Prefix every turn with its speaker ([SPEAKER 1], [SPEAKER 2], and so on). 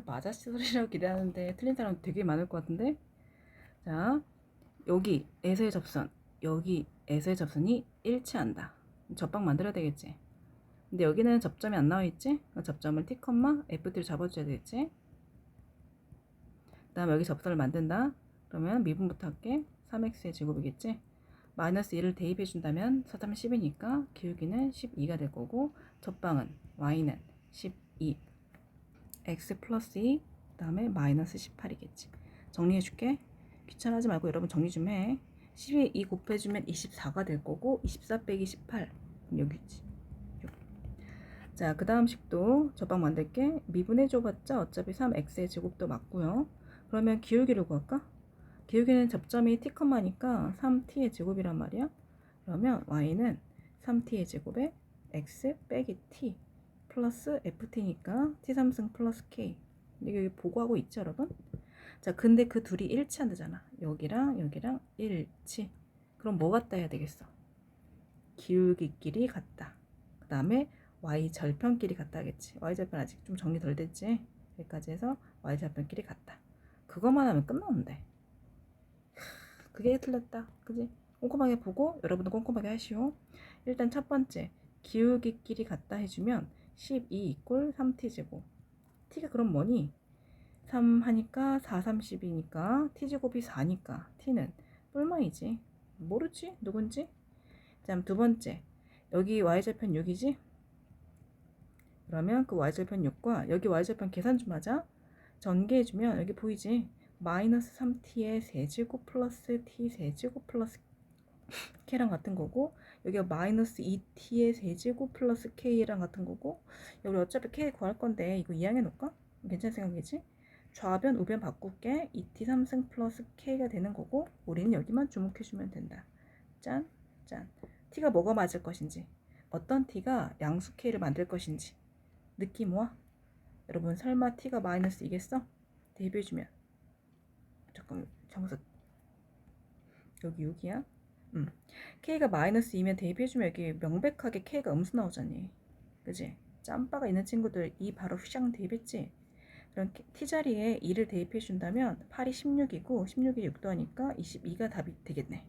[SPEAKER 1] 맞았으리라고 기대하는데 틀린 사람 되게 많을 것 같은데? 자 여기 에서의 접선 여기 에서의 접선이 일치한다. 접방 만들어야 되겠지. 근데 여기는 접점이 안 나와 있지? 그 접점을 T, F2로 잡아줘야 되겠지? 그 다음 여기 접선을 만든다. 그러면 미분부터 할게. 3x의 제곱이겠지? 마이너스 1을 대입해 준다면 4 3 10이니까 기울기는 12가 될 거고 접방은 y는 12 x 플러스 2 그 다음에 마이너스 18이겠지. 정리해 줄게. 귀찮아하지 말고 여러분 정리 좀 해. 12 2 곱해주면 24가 될 거고 24 빼기 18 여기 있지. 자그 다음 식도 접방 만들게. 미분해 줘봤자 어차피 3x의 제곱도 맞고요. 그러면 기울기를 구할까? 기울기는 접점이 t, 니까 3t의 제곱이란 말이야. 그러면 y는 3t의 제곱에 x 빼기 t 플러스 ft니까 t3승 플러스 k. 이게 보고하고 있죠 여러분? 자 근데 그 둘이 일치한다잖아. 여기랑 여기랑 일치. 그럼 뭐 같다 해야 되겠어? 기울기끼리 같다. 그 다음에 y 절편끼리 같다 하겠지. Y 절편 아직 좀 정리 덜 됐지? 여기까지 해서 y 절편끼리 같다. 그것만 하면 끝나는데. 그게 틀렸다. 그지? 꼼꼼하게 보고 여러분도 꼼꼼하게 하시오. 일단 첫 번째 기울기끼리 같다 해주면 12 이꼴 3t제곱 t가 그럼 뭐니? 3 하니까 4, 30이니까 t제곱이 4니까 t는 뿔마이지 모르지? 누군지? 다음 두 번째 여기 y절편 6이지? 그러면 그 y절편 6과 여기 y절편 계산 좀 하자 전개해주면 여기 보이지? 마이너스 3t의 세제곱 플러스 t 세제곱 플러스 k랑 같은 거고 여기가 마이너스 2t의 세제곱 플러스 k랑 같은 거고 여기 어차피 k 구할 건데 이거 이항해 놓을까? 괜찮은 생각이지? 좌변 우변 바꿀게 2t 3승 플러스 k가 되는 거고 우리는 여기만 주목해 주면 된다 짠 짠. t가 뭐가 맞을 것인지 어떤 t가 양수 k를 만들 것인지 느낌 와? 여러분 설마 t가 마이너스 이겠어? 대비해 주면 잠깐 잠깐 여기 6이야? 음. K가 마이너스 2면 대비해주면 여기 명백하게 K가 음수 나오잖니. 그지? 짬바가 있는 친구들 2 바로 휘장 대입했지? 그럼 T자리에 2를 대입해준다면 8이 16이고 16이 6도 하니까 22가 답이 되겠네.